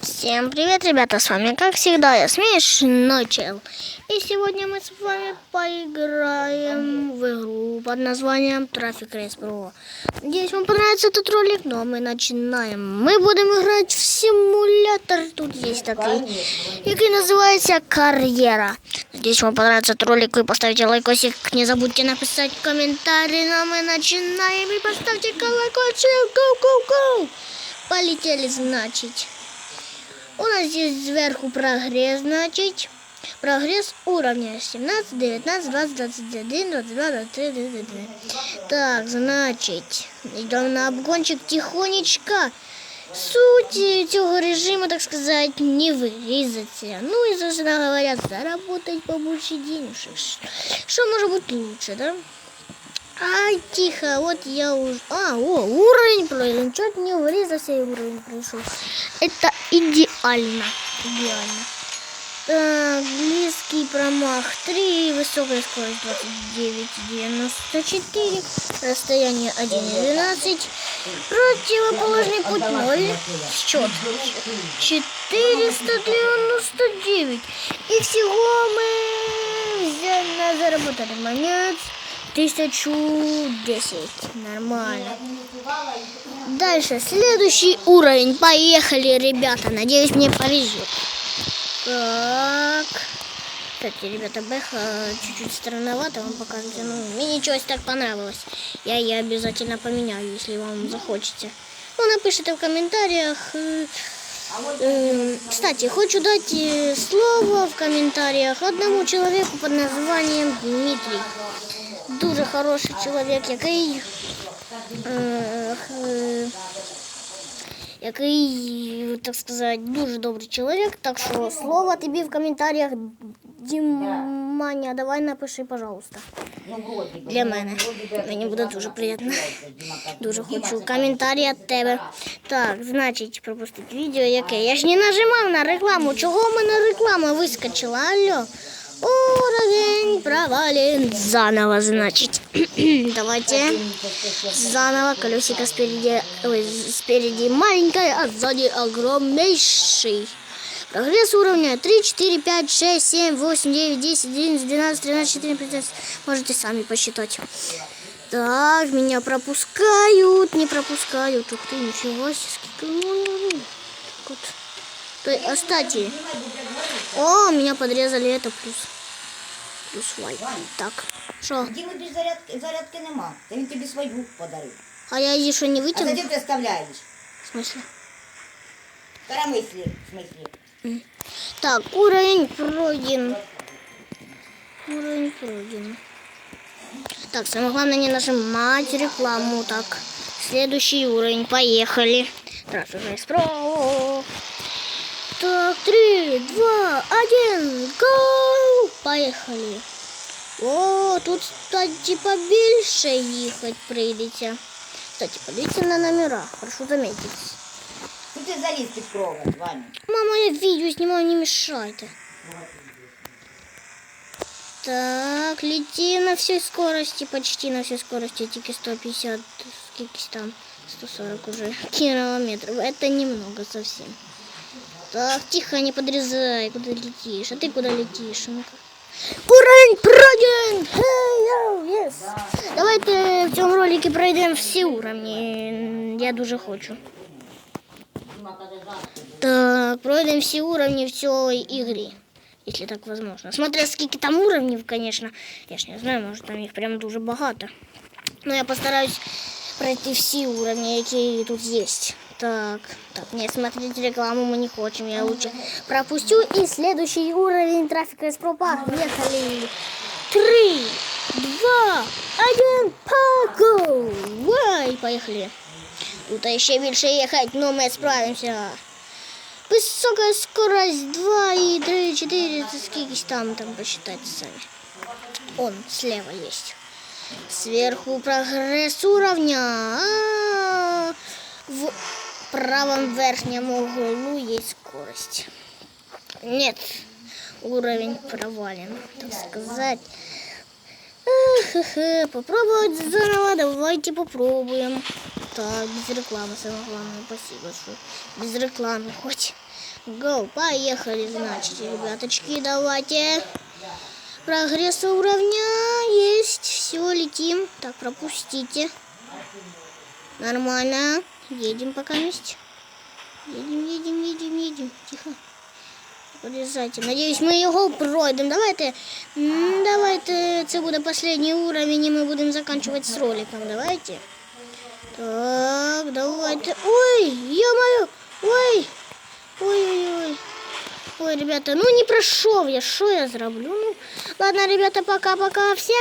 Всем привет, ребята, с вами, как всегда, я Смешной Чел. И сегодня мы с вами поиграем в игру под названием Traffic Race Pro. Надеюсь, вам понравится этот ролик, но мы начинаем. Мы будем играть в симулятор, тут есть такой, який называется Карьера. Надеюсь, вам понравится этот ролик, вы поставите лайкосик, не забудьте написать комментарий, но мы начинаем, и поставьте колокольчик, гоу-гоу-гоу. Полетели, значит. У нас здесь сверху прогресс, значит. Прогресс уровня 17, 19, 20, 21, 22, 23, 22. Так, значит, йдемо на обгончик тихонечко. Суть цього режиму, так сказать, не вырезаться. Ну и, собственно говоря, заработать побольше денежек. Что может быть лучше, да? Ай, тихо, вот я уже... А, о, уровень пройден. Чуть не врезался и уровень пришел. Это идеально. Идеально. Так, близкий промах 3, высокая скорость 29,94, расстояние 1,12, противоположный путь 0, счет 499. И всего мы взяли, заработали монет 1010. Нормально. Дальше, следующий уровень. Поехали, ребята. Надеюсь, мне повезет. Так. Кстати, ребята, Бэха чуть-чуть странновато вам показывать. Ну, мне ничего так понравилось. Я ее обязательно поменяю, если вам захочется. Ну, напишите в комментариях. э, э, Кстати, хочу дать э, слово в комментарях одному человеку под названием Дмитрий. Дуже хороший чоловік, який, е, е, який, так сказати, дуже добрий чоловік. Так що слово тобі в коментарях. Діманя, давай напиши, пожалуйста. Для мене. Мені буде дуже приємно. Дуже хочу коментарі від тебе. Так, значить, пропустити відео яке. Я ж не нажимав на рекламу. Чого в мене реклама вискочила? Алло. Уровень провален. Заново, значит. Давайте. Заново. Колесико спереди, ой, спереди маленькое, а сзади огромнейший. Прогресс уровня 3, 4, 5, 6, 7, 8, 9, 10, 11, 12, 13, 14, 15. Можете сами посчитать. Так, меня пропускают, не пропускают. Ух ты, нифига себе, вот. То- А, кстати, о, меня подрезали, это плюс. Плюс лайк. Так, что? Діми без зарядки, зарядки нема. Та він тобі свою подарив. А я її що не А витягну? зачем ти оставляєш? В смысле? Коромислі, в смислі. Так, уровень пройден. Уровень пройден. Так, самое главное не нажимать рекламу. Так, следующий уровень. Поехали. Трафик про. Так, три, два, один, гоу! Поехали. О, тут, кстати, побільше їхати прийдеться. Кстати, подивіться на номера, прошу заметить. Тут ти заліз під провод, Ваня. Мама, я видео снимаю, не мешайте. Так, лети на всей скорости, почти на всей скорости, тільки 150, сколько там, 140 уже километров. Это немного совсем. Так, тихо, не подрезай, куда летишь. А ты куда летишь? Ну-ка. Уровень пройден! Hey, yo, yes. Давайте в цьому ролике пройдемо всі уровні. Я дуже хочу. Так, пройдем все уровни в цій ігрі. Если так возможно. Смотря скільки там уровнів, конечно. Я ж не знаю, може там їх прям дуже багато. Но я постараюсь пройти всі уровні, які тут есть. Так, так, не смотреть рекламу мы не хотим, я лучше пропустю. И следующий уровень трафика из пропа. Поехали. Три, два, один, погу! Вай, поехали. Тут ще більше їхати, но ми справимося. Высокая скорость 2 и 3, 4, это сколько там, там посчитайте сами. Он слева есть. Сверху прогресс уровня. А, В правом верхнем углу есть скорость. Нет, уровень провален, так сказать. Попробовать заново, давайте попробуем. Так, без рекламы, самое главное. Спасибо, что без рекламы хоть. Go, поехали, значит, ребяточки, давайте. Прогресс уровня есть. Все, летим. Так, пропустите. Нормально. Едем пока вместе. Едем, едем, едем, едем. Тихо. Подвязайте. Надіюсь, ми його пройдемо. Давайте, м, давайте, це буде останній уровень, і ми будемо закінчувати з роликом. Давайте. Так, давайте. Ой, ё-моё, ой, ой-ой-ой. Ой, ребята, ну не пройшов я, що я зроблю? Ну, ладно, ребята, пока-пока, всем.